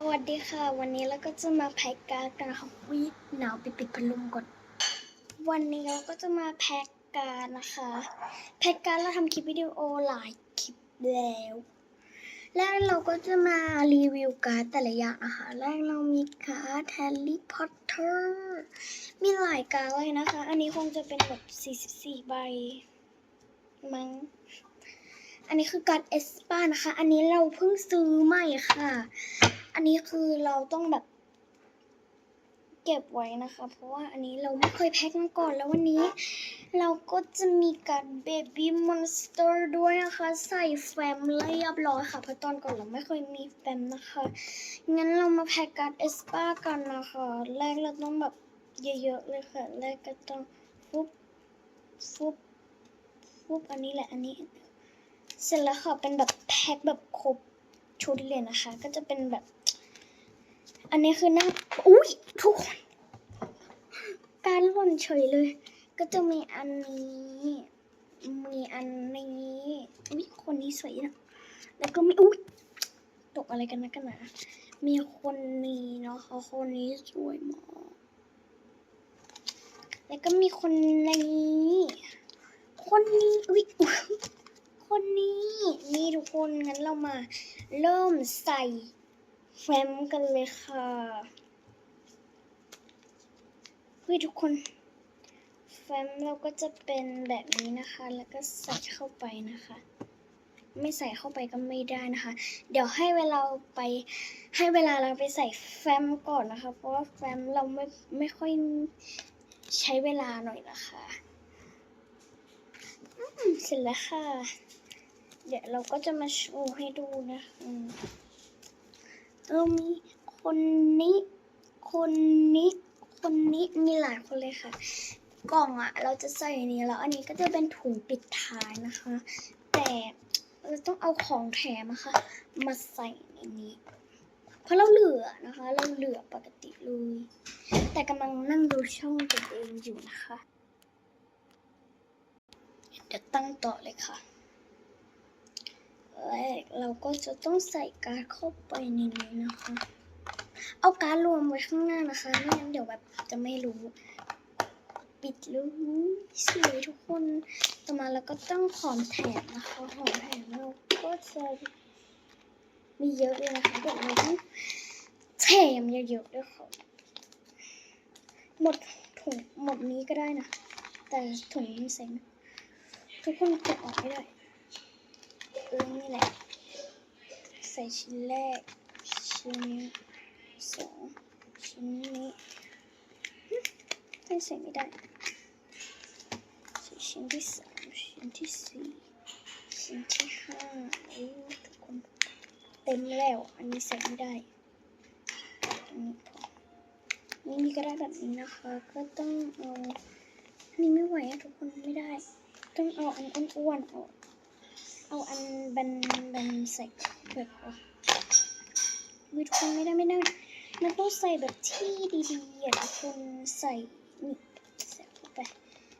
สวัสดีค่ะ วันนี้เราก็จะมาแพ็กการ์ดกันนะคะวิหนาวปิดปิดพัดลมก่อน วันนี้เราก็จะมาแพ็กการ์ดนะคะ แพ็กการ์ดเราทำคลิปวิดีโอหลายคลิปแล้ว แล้วเราก็จะมารีวิวการ์ดแต่ละอย่างนะคะแรกเรามีการ์ดแฮร์รี่พอตเตอร์มีหลายการ์ดเลยนะคะ อันนี้คงจะเป็นแบบ44ใบมั้งอันนี้คือการ์ดเอสปานะคะ อันนี้เราเพิ่งซื้อใหม่ค่ะ อันนี้คือเราต้องแบบ เก็บไว้นะคะ เพราะว่าอันนี้เราไม่เคยแพ็คมาก่อนแล้ววันนี้ เราก็จะมีการเบบี้มอนสเตอร์ด้วยนะคะ ใส่แฟ้มเรียบร้อยค่ะเพราะตอนก่อนเราไม่เคยมีแฟ้มนะคะ งั้นเรามาแพ็กการเอสปากันนะคะ แรกเราต้องแบบเยอะๆเลยค่ะ แรกก็ต้องฟุบฟุบฟุบอันนี้แหละอันนี้ เสร็จแล้วค่ะเป็นแบบแพ็คแบบครบชุดเลยนะคะ ก็จะเป็นแบบ อันนี้คือหน้าอุ้ยทุกคน การหล่นเฉยเลย ก็จะมีอันนี้ มีอันนี้อุ้ยคนนี้สวยนะแล้วก็มีอุ้ยตกอะไรกันนะกันนะมีคนนี้เนาะเขาคนนี้สวยมากแล้วก็มีคนนี้คนนี้อุ้ยคนนี้นี่ทุกคนงั้นเรามา เริ่มใส่ ฟ้มกันเลยค่ะเฮ้ยทุกคนแฟ้มเราก็จะเป็นแบบนี้นะคะ แล้วก็ใส่เข้าไปนะคะ ไม่ใส่เข้าไปก็ไม่ได้นะคะ เดี๋ยวให้เวลาไปให้เวลาเราไปใส่แฟ้มก่อนนะคะ เพราะว่าแฟ้มเราไม่ไม่ค่อยใช้เวลาหน่อยนะคะเสร็จแล้วค่ะ เดี๋ยวเราก็จะมาโชว์ให้ดูนะคะอืม เรามีคนนี้ คนนี้ คนนี้มีหลายคนเลยค่ะ กล่องอะเราจะใส่อันนี้แล้วอันนี้ก็จะเป็นถุงปิดท้ายนะคะ แต่เราต้องเอาของแถมนะคะมาใส่ในนี้ เพราะเราเหลือนะคะ เราเหลือปกติเลย แต่กำลังนั่งดูช่องตัวเองอยู่นะคะ เดี๋ยวตั้งต่อเลยค่ะ แรกเราก็จะต้องใส่การ์ดเข้าไปในนี้นะคะ เอาการ์ดรวมไว้ข้างหน้านะคะ ไม่งั้นเดี๋ยวแบบจะไม่รู้ ปิดเลยสวยทุกคน ต่อมาเราก็ต้องของแถมนะคะของแถมเราก็จะมีเยอะเลยนะคะ เดี๋ยวเราต้องแถมเยอะๆด้วยค่ะ หมดถุงหมดนี้ก็ได้นะ แต่ถุงมันเซ็งทุกคนแกะออกไม่ได้ เออนี่แหละ ใส่ชิ้นแรก ชิ้นสองชิ้นนี้ไม่ใส่ไม่ได้ใส่ชิ้นที่สามชิ้นที่สี่ชิ้นที่ห้าโอ้ทุกคนเต็มแล้ว อันนี้ใส่ไม่ได้อันนี้พอนี่มีก็ได้แบบนี้นะคะ ก็ต้องเอาอันนี้ไม่ไหวอะทุกคนไม่ได้ ต้องเอาอันอ้วนๆออก เอาอันบันบันใส่แบบพอวิทุกคนไม่ได้ไม่ได้ มันต้องใส่แบบที่ดีๆอะทุกคนใส่นี่ใส่เข้าไป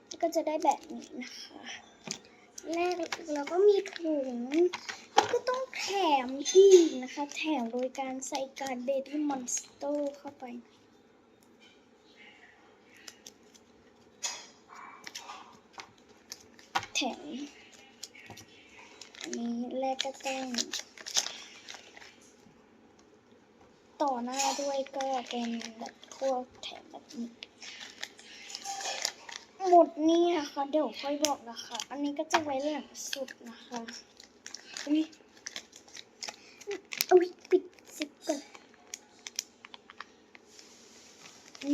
แล้วก็จะได้แบบนี้นะคะแรกเราก็มีถุงแล้วก็ต้องแถมอีกนะคะ แถมโดยการใส่การเบบี้มอนสเตอร์เข้าไปแถม นี้แรกก็ต้องต่อหน้าด้วยก็เป็นแบบพวกแถมแบบนี้หมดนี่นะคะเดี๋ยวค่อยบอกนะคะ อันนี้ก็จะไว้หลังสุดนะคะอุ้ยอุ้ยปิดซิปก่อน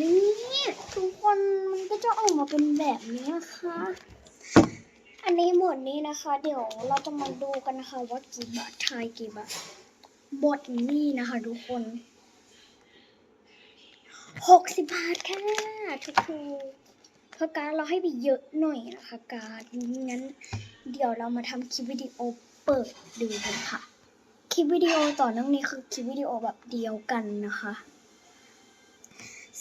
นี่ทุกคนมันก็จะออกมาเป็นแบบนี้นะคะ นนี้หมดนี้นะคะ เดี๋ยวเราจะมาดูกันนะคะ ว่ากี่บาททายกี่บาทบทนี้นะคะทุกคนหกสิบบาทค่ะทุกคนเพราะการเราให้ไปเยอะหน่อยนะคะ การงั้น เดี๋ยวเรามาทำคลิปวิดีโอเปิดดูกันค่ะ คลิปวิดีโอต่อเนื่องนี้คือคลิปวิดีโอแบบเดียวกันนะคะ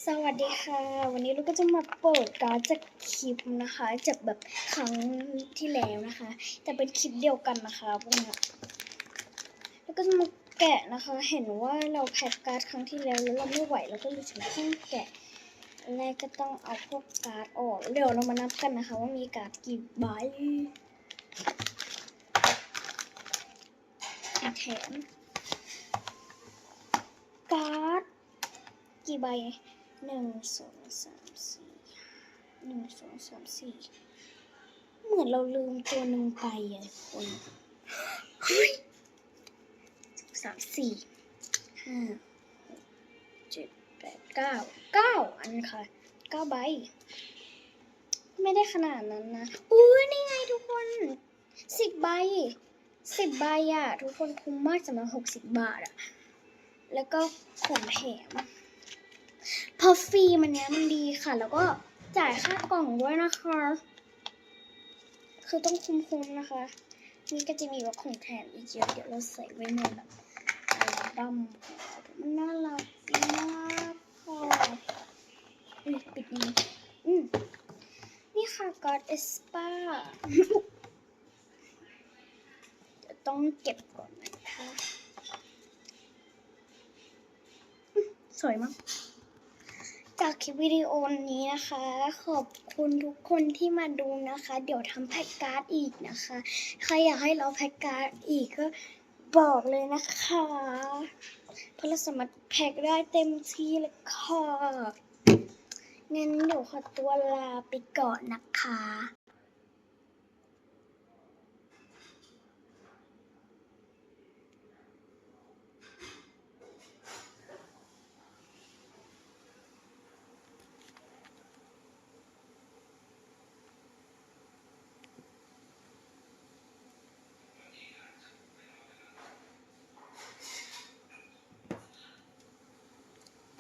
สวัสดีค่ะ วันนี้เราก็จะมาเปิดการ์ดจากคลิปนะคะจากแบบครั้งที่แล้วนะคะ แต่เป็นคลิปเดียวกันนะคะพวกนี้แล้วก็จะมาแกะนะคะ เห็นว่าเราแพ็กการ์ดครั้งที่แล้วแล้วเราไม่ไหวเราก็เลยถึงต้องแกะแรกก็ต้องเอาพวกการ์ดออกเดี๋ยวเรามานับกันนะคะ ว่ามีการ์ดกี่ใบแถมการ์ดกี่ใบ หนึ่งสองสามสี่หนึ่งสองสามสี่เหมือนเราลืมตัวหนึ่งไปอะทุกคนสามสี่ห้าหกเจ็ดแปดเก้าเก้าอันค่ะเก้าใบ ไม่ได้ขนาดนั้นนะอุ้ยนี่ไงทุกคนสิบใบสิบใบอะทุกคนคุ้มมากสำหรับหกสิบบาทอะแล้วก็ของแถม พอฟรีมันเนี้ยมันดีค่ะ แล้วก็จ่ายค่ากล่องด้วยนะคะ คือต้องคุ้มๆนะคะ นี่ก็จะมีว่าของแถมอีกเยอะเดี๋ยวเราใส่ไว้ในแบบอัลบั้มของมันน่ารักมากค่ะอุ๊ยปิดนี้อืมนี่ค่ะ God e s p a จะต้องเก็บก่อนนะคะสวยมาก จากคลิปวิดีโอนี้นะคะ ขอบคุณทุกคนที่มาดูนะคะ เดี๋ยวทำแพ็กการ์ดอีกนะคะใครอยากให้เราแพ็กการ์ดอีกก็บอกเลยนะคะเพราะเราสามารถแพ็กได้เต็มที่เลยค่ะงั้นเดี๋ยวขอตัวลาไปก่อนนะคะ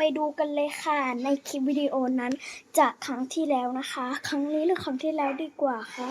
ไปดูกันเลยค่ะ ในคลิปวิดีโอนั้นจากครั้งที่แล้วนะคะ ครั้งนี้หรือครั้งที่แล้วดีกว่าคะ